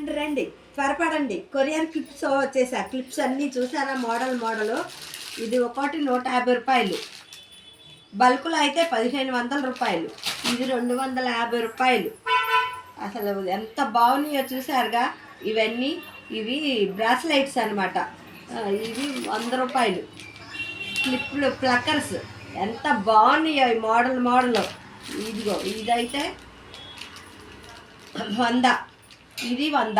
రండి రండి. త్వరపడండి. కొరియర్ క్లిప్స్ వచ్చేసా. క్లిప్స్ అన్నీ చూసారా? Model model. ఇది ఒకటి నూట యాభై రూపాయలు. బల్క్లో అయితే పదిహేను వందల రూపాయలు. ఇది రెండు వందల యాభై రూపాయలు. అసలు ఎంత బాగున్నాయో చూసారుగా? ఇవన్నీ ఇవి బ్రాస్లైట్స్ అనమాట ఇవి వంద రూపాయలు. క్లిప్లు ప్లక్కర్స్. ఎంత బాగున్నాయో ఈ మోడల్ మోడల్. ఇదిగో ఇదైతే వంద. ఇది వంద.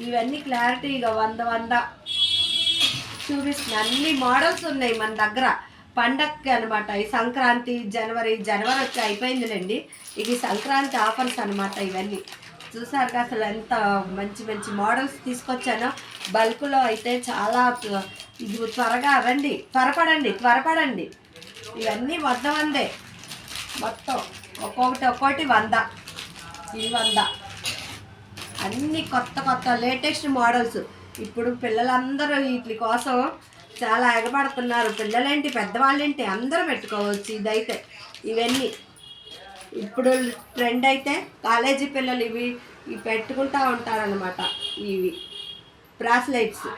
ఇవన్నీ క్లారిటీగా వంద వంద. చూపిస్తున్నా. అన్ని మోడల్స్ ఉన్నాయి మన దగ్గర. పండక్కి అనమాట ఈ సంక్రాంతి జనవరి జనవరి వచ్చి అయిపోయిందిలేండి. ఇది సంక్రాంతి ఆఫర్స్ అనమాట ఇవన్నీ. చూసారుగా అసలు ఎంత మంచి మంచి మోడల్స్ తీసుకొచ్చానో. బల్క్లో అయితే చాలా ఇది త్వరగా రండి. త్వరపడండి త్వరపడండి. ఇవన్నీ వంద వందే. మొత్తం ఒక్కొక్కటి ఒక్కొక్కటి వంద. ఇది వంద అన్ని కొత్త కొత్త లేటెస్ట్ మోడల్స్. ఇప్పుడు పిల్లలందరూ వీటి కోసం చాలా ఎగబడుతున్నారు. పిల్లలేంటి పెద్దవాళ్ళేంటి అందరూ పెట్టుకోవచ్చు ఇదైతే. ఇవన్నీ. ఇప్పుడు ట్రెండ్ అయితే కాలేజీ పిల్లలు ఇవి ఇవి పెట్టుకుంటా ఉంటారనమాట ఇవి. బ్రాస్లైట్స్.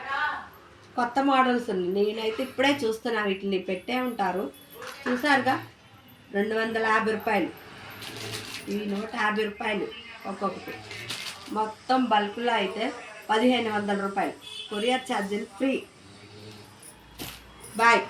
కొత్త మోడల్స్ ఉన్నాయి. నేనైతే ఇప్పుడే చూస్తున్నా వీటిని పెట్టే ఉంటారు. చూసారుగా రెండు వందల యాభై రూపాయలు. ఇవి నూట యాభై రూపాయలు ఒక్కొక్కటి. మొత్తం బల్క్లో అయితే పదిహేను వందల రూపాయలు. కొరియర్ ఛార్జీలు ఫ్రీ. బాయ్.